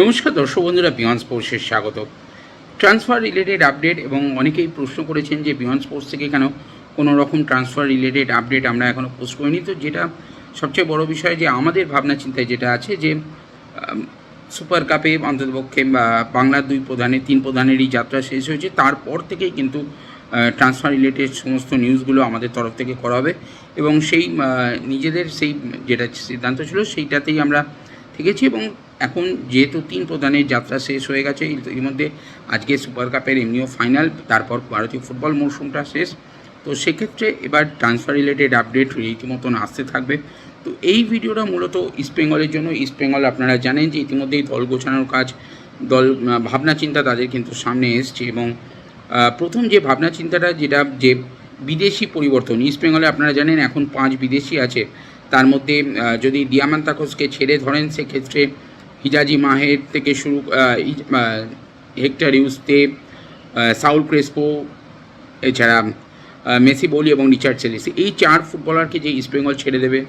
নমস্কার দর্শক বন্ধুরা বিয়ন স্পোর্টসের স্বাগত। ট্রান্সফার রিলেটেড আপডেট এবং অনেকেই প্রশ্ন করেছেন যে বিয়ন স্পোর্টস থেকে কেন কোনো রকম ট্রান্সফার রিলেটেড আপডেট আমরা এখনও পোস্ট করিনি। তো যেটা সবচেয়ে বড় বিষয় যে আমাদের ভাবনা চিন্তায় যেটা আছে যে সুপার কাপে অন্ততপক্ষে বাংলার দুই প্রধানের, তিন প্রধানেরই যাত্রা শেষ হয়েছে। তারপর থেকেই কিন্তু ট্রান্সফার রিলেটেড সমস্ত নিউজগুলো আমাদের তরফ থেকে করা হবে এবং সেই নিজেদের সেই যেটা সিদ্ধান্ত ছিল সেইটাতেই আমরা থেকেছি এবং এখন যেহেতু তিন প্রধানের যাত্রা শেষ হয়ে গেছে এর মধ্যে আজকে সুপার কাপের এমনিও ফাইনাল তারপর ভারতীয় ফুটবল মরশুমটা শেষ। তো সেক্ষেত্রে এবার ট্রান্সফার রিলেটেড আপডেট রীতিমতন আসতে থাকবে। তো এই ভিডিওটা মূলত ইস্টবেঙ্গলের জন্য। ইস্টবেঙ্গল আপনারা জানেন যে ইতিমধ্যেই দল গোছানোর কাজ, দল ভাবনা চিন্তা তাদের কিন্তু সামনে এসছে এবং প্রথম যে ভাবনা চিন্তাটা যেটা, যে বিদেশি পরিবর্তন ইস্টবেঙ্গলে আপনারা জানেন এখন পাঁচ বিদেশি আছে। তার মধ্যে যদি দিয়ামান্তাকোসকে ছেড়ে ধরেন, সেক্ষেত্রে হিজাজি মাহের থেকে শুরু হেক্টর ইউসতে সাউল ক্রেসপো, এছাড়া মেসি বলি এবং রিচার্ড সেলিসি। এই চার ফুটবলারকে যে ইস্টবেঙ্গল ছেড়ে দেবে,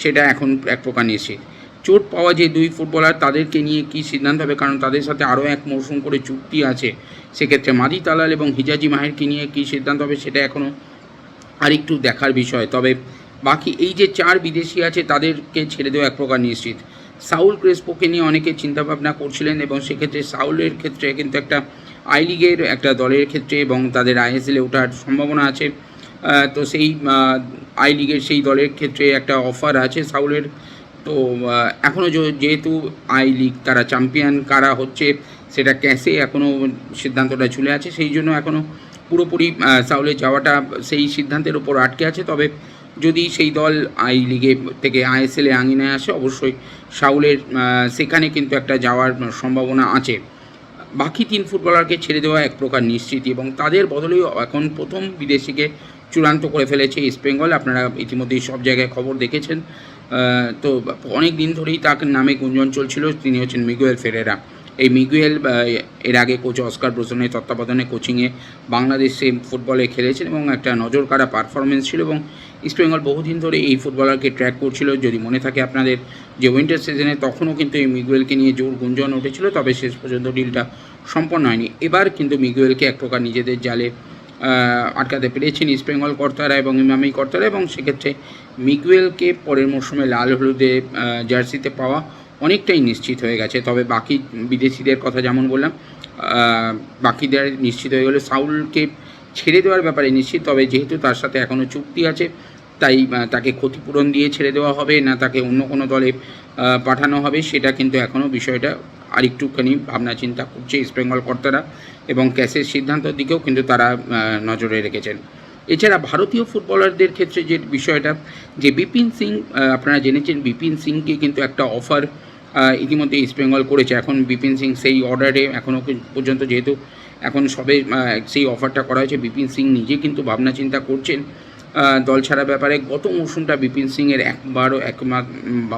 সেটা এখন এক প্রকার নিশ্চিত। চোট পাওয়া যে দুই ফুটবলার, তাদেরকে নিয়ে কী সিদ্ধান্ত হবে? কারণ তাদের সাথে আরও এক মৌসুম করে চুক্তি আছে। সেক্ষেত্রে মাদি তালাল এবং হিজাজি মাহেরকে নিয়ে কী সিদ্ধান্ত হবে, সেটা এখনও আরেকটু দেখার বিষয়। তবে বাকি এই যে চার বিদেশি আছে, তাদেরকে ছেড়ে দেওয়া এক প্রকার নিশ্চিত। সাউল ক্রেসপোকে নিয়ে অনেকে চিন্তাভাবনা করছিলেন এবং সেক্ষেত্রে সাউলের ক্ষেত্রে কিন্তু একটা আই লিগের একটা দলের ক্ষেত্রে এবং তাদের আইএসএলে ওঠার সম্ভাবনা আছে। তো সেই আই লিগের সেই দলের ক্ষেত্রে একটা অফার আছে সাউলের। তো এখনও যেহেতু আই লিগ তারা চ্যাম্পিয়ন কারা হচ্ছে সেটা ক্যাশে এখনও সিদ্ধান্তটা ঝুলে আছে। সেই জন্য এখনও পুরোপুরি সাউলে যাওয়াটা সেই সিদ্ধান্তের উপর আটকে আছে। তবে যদি সেই দল আই লিগে থেকে আইএসএলে আঙিনায় আসে, অবশ্যই সাউলের সেখানে কিন্তু একটা যাওয়ার সম্ভাবনা আছে। বাকি তিন ফুটবলারকে ছেড়ে দেওয়া এক প্রকার নিশ্চিত এবং তাদের বদলেও এখন প্রথম বিদেশিকে চূড়ান্ত করে ফেলেছে ইস্টবেঙ্গল আপনারা ইতিমধ্যেই সব জায়গায় খবর দেখেছেন। তো অনেক দিন ধরেই তার নামে গুঞ্জন চলছিল। তিনি হচ্ছেন মিগুয়েল ফেরেরা। এই মিগুয়েল এর আগে কোচ অস্কার ব্রোসনের তত্ত্বাবধানে কোচিংয়ে বাংলাদেশে ফুটবলে খেলেছেন এবং একটা নজর কাড়া পারফরমেন্স ছিল এবং ইস্টবেঙ্গল বহুদিন ধরে এই ফুটবলারকে ট্র্যাক করছিল। যদি মনে থাকে আপনাদের যে উইন্টার সিজনে তখনও কিন্তু এই মিগুয়েলকে নিয়ে জোর গুঞ্জন উঠেছিল, তবে শেষ পর্যন্ত ডিলটা সম্পন্ন হয়নি। এবার কিন্তু মিগুয়েলকে এক প্রকার নিজেদের জালে আটকাতে পেরেছেন ইস্টবেঙ্গল কর্তারা এবং ইমামি কর্তারা এবং সেক্ষেত্রে মিগুয়েলকে পরের মরশুমে লাল হলুদে জার্সিতে পাওয়া অনেকটাই নিশ্চিত হয়ে গেছে। তবে বাকি বিদেশিদের কথা যেমন বললাম বাকিদের নিশ্চিত হয়ে গেলে। সাউলকে ছেড়ে দেওয়ার ব্যাপারে নিশ্চিত, তবে যেহেতু তার সাথে এখনও চুক্তি আছে, তাই তাকে ক্ষতিপূরণ দিয়ে ছেড়ে দেওয়া হবে, না তাকে অন্য কোনো দলে পাঠানো হবে, সেটা কিন্তু এখনও বিষয়টা আরেকটুখানি ভাবনা চিন্তা করছে ইস্টবেঙ্গল কর্তারা এবং ক্যাশের সিদ্ধান্তের দিকেও কিন্তু তারা নজরে রেখেছেন। এছাড়া ভারতীয় ফুটবলারদের ক্ষেত্রে যে বিষয়টা, যে বিপিন সিং আপনারা জেনেছেন, বিপিন সিংকে কিন্তু একটা অফার ইতিমধ্যে ইস্টবেঙ্গল করেছে। এখন বিপিন সিং সেই অর্ডারে এখনও পর্যন্ত যেহেতু এখন সবে সেই অফারটা করা হয়েছে, বিপিন সিং নিজে কিন্তু ভাবনা চিন্তা করছেন। দল ছাড়া ব্যাপারে গত মৌসুমটা বিপিন সিংয়ের একবারও এক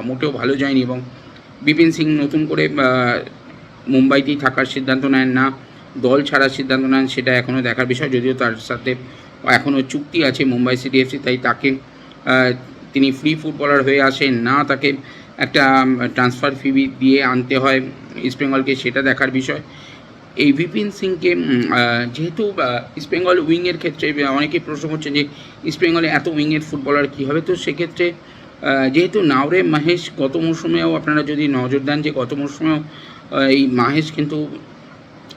মোটেও ভালো যায়নি এবং বিপিন সিং নতুন করে মুম্বাইতেই থাকার সিদ্ধান্ত নেন না। দল ছাড়ার সিদ্ধান্ত নেন সেটা এখনও দেখার বিষয়, যদিও তার সাথে এখনও চুক্তি আছে মুম্বাই সিটি এফসি তাই তাকে তিনি ফ্রি ফুটবলার হয়ে আসেন। না তাকে একটা ট্রান্সফার ফি দিয়ে আনতে হয় ইস্টবেঙ্গলকে সেটা দেখার বিষয়। এই বিপিন সিংকে যেহেতু ইস্টবেঙ্গল উইংয়ের ক্ষেত্রে অনেকেই প্রশ্ন করছেন যে ইস্টবেঙ্গলে এত উইংয়ের ফুটবলার কী হবে? তো সেক্ষেত্রে যেহেতু নাওরে মাহেশ গত মৌসুমেও আপনারা যদি নজর দেন যে গত আহ, এই মাহেশ কিন্তু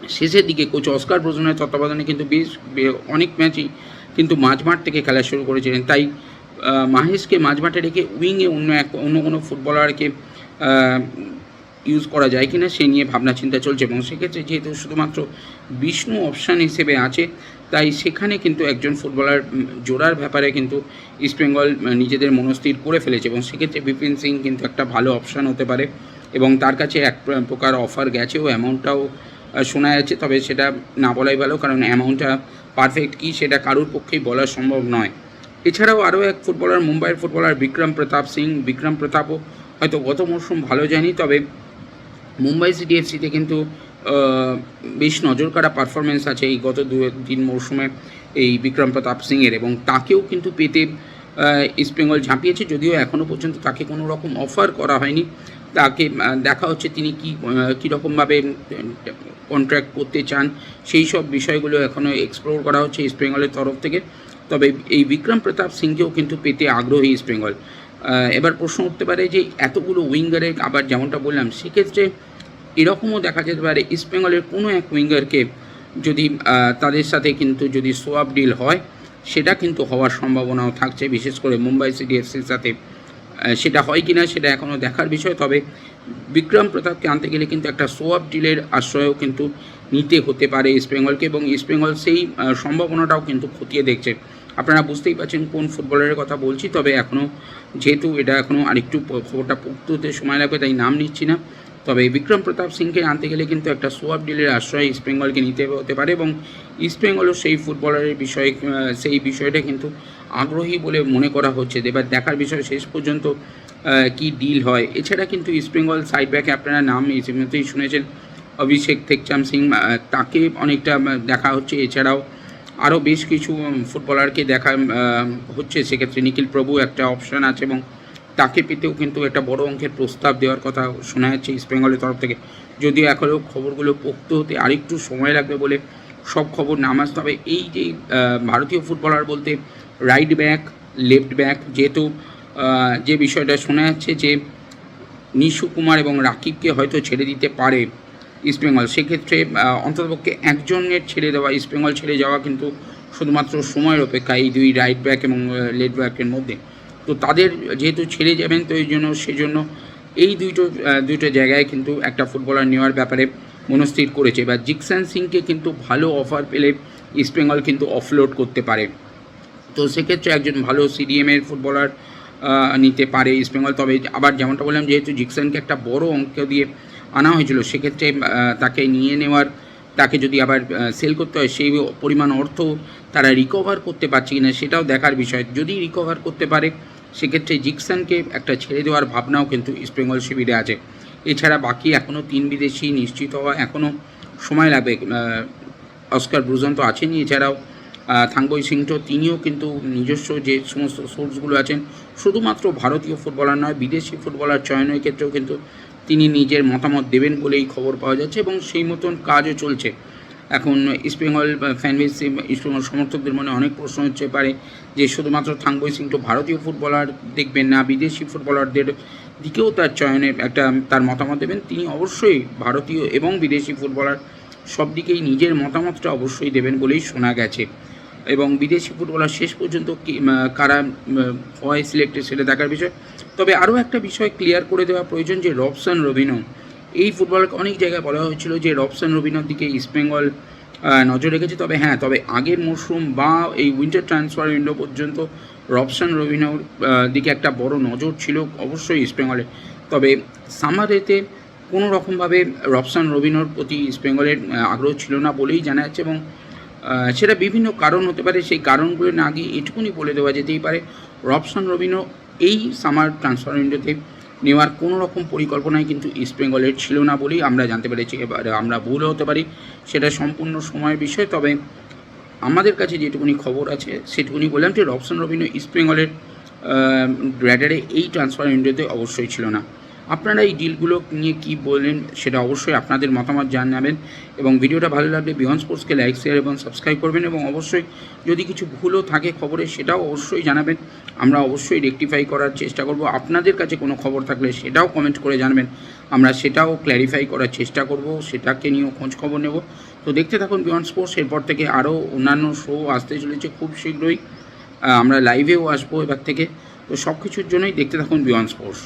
শেষের দিকে কোচ অস্কার ব্রোজনের তত্ত্বাবধানে কিন্তু বেশ অনেক ম্যাচই কিন্তু মাঝমাঠ থেকে খেলা শুরু করেছিলেন। তাই মাহেশকে মাঝমাঠে রেখে উইংয়ে অন্য এক, অন্য কোনো ফুটবলারকে ইউজ করা যায় কিনা সে নিয়ে ভাবনা চিন্তা চলছে এবং সেক্ষেত্রে যেহেতু শুধুমাত্র বিষ্ণু অপশান হিসেবে আছে, তাই সেখানে কিন্তু একজন ফুটবলার জোড়ার ব্যাপারে কিন্তু ইস্টবেঙ্গল নিজেদের মনস্থির করে ফেলেছে এবং সেক্ষেত্রে বিপিন সিং কিন্তু একটা ভালো অপশান হতে পারে এবং তার কাছে এক প্রকার অফার গেছেও অ্যামাউন্টটাও শোনা যাচ্ছে, তবে সেটা না বলাই ভালো, কারণ অ্যামাউন্টটা পারফেক্ট কি সেটা কারোর পক্ষেই বলা সম্ভব নয়। এছাড়াও আরও এক ফুটবলার, মুম্বাইয়ের ফুটবলার বিক্রম প্রতাপ সিং। বিক্রম প্রতাপও হয়তো গত মরশুম ভালো যায়নি, তবে মুম্বাই সিটি এফসিতে কিন্তু বেশ নজর কাড়া পারফরমেন্স আছে এই গত দু, তিন মরশুমে এই বিক্রম প্রতাপ সিংয়ের এবং তাকেও কিন্তু পেতে ইস্টবেঙ্গল ঝাঁপিয়েছে, যদিও এখনও পর্যন্ত তাকে কোনো রকম অফার করা হয়নি। তাকে দেখা হচ্ছে তিনি কী কীরকমভাবে কন্ট্রাক্ট করতে চান, সেই সব বিষয়গুলো এখনও এক্সপ্লোর করা হচ্ছে ইস্ট বেঙ্গলের তরফ থেকে। তবে এই বিক্রম প্রতাপ সিংকেও কিন্তু পেতে আগ্রহী ইস্ট বেঙ্গল এবার প্রশ্ন উঠতে পারে যে এতগুলো উইঙ্গারে আবার যেমনটা বললাম, সেক্ষেত্রে এরকমও দেখা যেতে পারে ইস্ট বেঙ্গলের কোনো এক উইঙ্গারকে যদি তাদের সাথে কিন্তু যদি সোয়াপ ডিল হয়, সেটা কিন্তু হওয়ার সম্ভাবনাও থাকছে, বিশেষ করে মুম্বাই সিটি সাথে। সেটা হয় কি না সেটা এখনও দেখার বিষয়। তবে বিক্রম প্রতাপকে আনতে গেলে কিন্তু একটা সোয়াপ ডিলের আশ্রয়ও কিন্তু নিতে হতে পারে ইস্টবেঙ্গলকে এবং ইস্টবেঙ্গল সেই সম্ভাবনাটাও কিন্তু খতিয়ে দেখছে। আপনারা বুঝতেই পারছেন কোন ফুটবলারের কথা বলছি, তবে এখনও যেহেতু এটা এখনও আরেকটু খবরটা পোক্ত হতে সময় লাগবে, তাই নাম নিচ্ছি না। তবে বিক্রম প্রতাপ সিংকে আনতে গেলে কিন্তু একটা সোয়াপ ডিলের আশ্রয় ইস্টবেঙ্গলকে নিতে হতে পারে এবং ইস্টবেঙ্গলও সেই ফুটবলারের বিষয়ে সেই বিষয়টা কিন্তু আগ্রহী বলে মনে করা হচ্ছে। এবার দেখার বিষয় শেষ পর্যন্ত কি ডিল হয়? এছাড়া কিন্তু ইস্টবেঙ্গল সাইড ব্যাকে আপনারা নাম ইতিমধ্যেই শুনেছেন, অভিষেক থেকচাম সিং তাকে অনেকটা দেখা হচ্ছে। এছাড়াও আরও বেশ কিছু ফুটবলারকে দেখা হচ্ছে। সেক্ষেত্রে নিখিল প্রভু একটা অপশন আছে এবং তাকে পেতেও কিন্তু একটা বড় অঙ্কের প্রস্তাব দেওয়ার কথা শোনা যাচ্ছে ইস্টবেঙ্গলের তরফ থেকে। যদিও এখনও খবরগুলো পোক্ত হতে আরেকটু সময় লাগবে বলে সব খবর নাম আসতে হবে এই যে ভারতীয় ফুটবলার বলতে রাইট ব্যাক লেফট ব্যাক যেহেতু যে বিষয়টা শোনা যাচ্ছে যে, নিশু কুমার এবং রাকিবকে হয়তো ছেড়ে দিতে পারে ইস্টবেঙ্গল সেক্ষেত্রে অন্ততপক্ষে একজনের ছেড়ে দেওয়া ইস্টবেঙ্গল ছেড়ে যাওয়া কিন্তু শুধুমাত্র সময়ের অপেক্ষা এই দুই রাইট ব্যাক এবং লেফট ব্যাকের মধ্যে। তো তাদের যেহেতু ছেড়ে যাবেন, তো এই জন্য, সেজন্য এই দুইটো দুটো জায়গায় কিন্তু একটা ফুটবলার নেওয়ার ব্যাপারে মনস্থির করেছে। এবার জিকসান সিংকে কিন্তু ভালো অফার পেলে ইস্টবেঙ্গল কিন্তু অফলোড করতে পারে। তো সেক্ষেত্রে একজন ভালো সিডিএমের ফুটবলার নিতে পারে ইস্টবেঙ্গল তবে আবার যেমনটা বললাম, যেহেতু জিকসনকে একটা বড় অঙ্ক দিয়ে আনা হয়েছিল, সেক্ষেত্রে তাকে নিয়ে নেওয়ার, তাকে যদি আবার সেল করতে হয়, সেই পরিমাণ অর্থ তারা রিকভার করতে পারছে কিনা সেটাও দেখার বিষয়। যদি রিকভার করতে পারে, সেক্ষেত্রে জিকসনকে একটা ছেড়ে দেওয়ার ভাবনাও কিন্তু ইস্টবেঙ্গল শিবিরে আছে। এছাড়া বাকি এখনও তিন বিদেশি নিশ্চিত হওয়া এখনও সময় লাগবে অস্কার ব্রুজন তো আছেনই, এছাড়াও থাংবই সিংটো তিনিও কিন্তু নিজস্ব যে সমস্ত সোর্সগুলো আছেন, শুধুমাত্র ভারতীয় ফুটবলার নয়, বিদেশি ফুটবলার চয়নের ক্ষেত্রেও কিন্তু তিনি নিজের মতামত দেবেন বলেই খবর পাওয়া যাচ্ছে এবং সেই মতন কাজও চলছে। এখন ইস্টবেঙ্গল ফ্যানবেস ইস্টবেঙ্গল সমর্থকদের মনে অনেক প্রশ্ন হচ্ছে পারে যে শুধুমাত্র থাংবই সিংটো ভারতীয় ফুটবলার দেখবেন না, বিদেশি ফুটবলারদের দিকেও তার চয়নের একটা, তার মতামত দেবেন। তিনি অবশ্যই ভারতীয় এবং বিদেশি ফুটবলার সব দিকেই নিজের মতামতটা অবশ্যই দেবেন বলেই শোনা গেছে। এবং বিদেশি ফুটবলার শেষ পর্যন্ত কারা হয় সিলেক্টেড সেটা দেখার বিষয়। তবে আরও একটা বিষয় ক্লিয়ার করে দেওয়া প্রয়োজন যে রবসন রবিনো এই ফুটবলারকে অনেক জায়গায় বলা হয়েছিল যে রবসন রবিনোর দিকে ইস্টবেঙ্গল নজর রেখেছে। তবে হ্যাঁ তবে আগের মরশুম বা এই উইন্টার ট্রান্সফার উইন্ডো পর্যন্ত রবসন রবিনোর দিকে একটা বড় নজর ছিল অবশ্যই ইস্টবেঙ্গলের তবে সামারেতে কোনো রকমভাবে রবসান রবিনোর প্রতি ইস্টবেঙ্গলের আগ্রহ ছিল না বলেই জানা যাচ্ছে এবং সেটা বিভিন্ন কারণ হতে পারে। সেই কারণগুলো না গিয়ে এটুকুনি বলে দেওয়া যেতেই পারে রবসান রবিনো এই সামার ট্রান্সফার উইন্ডোতে নেওয়ার কোনো রকম পরিকল্পনাই কিন্তু ইস্টবেঙ্গলের ছিল না বলেই আমরা জানতে পেরেছি। এবার আমরা ভুল হতে পারি, সেটা সম্পূর্ণ সময়ের বিষয়। তবে আমাদের কাছে যেটুকুনি খবর আছে, সেটুকুনি বললাম যে রবসন রবিনো ইস্টবেঙ্গলের র্যাডারে এই ট্রান্সফার উইন্ডোতে অবশ্যই ছিল না। আপনারা এই ডিলগুলো নিয়ে কী বললেন সেটা অবশ্যই আপনাদের মতামত জানাবেন এবং ভিডিওটা ভালো লাগলে বিয়ন স্পোর্টসকে লাইক শেয়ার এবং সাবস্ক্রাইব করবেন এবং অবশ্যই যদি কিছু ভুলও থাকে খবরে সেটাও অবশ্যই জানাবেন। আমরা অবশ্যই রেকটিফাই করার চেষ্টা করব। আপনাদের কাছে কোনো খবর থাকলে সেটাও কমেন্ট করে জানাবেন। আমরা সেটাও ক্ল্যারিফাই করার চেষ্টা করব। সেটাকে নিয়েও খোঁজ খবর নেব। তো দেখতে থাকুন বিয়ন স্পোর্টস এরপর থেকে আরও অন্যান্য শো আসতে চলেছে খুব শীঘ্রই। আমরা লাইভেও আসব এবার থেকে। তো সব কিছুর জন্যই দেখতে থাকুন বিয়ন স্পোর্টস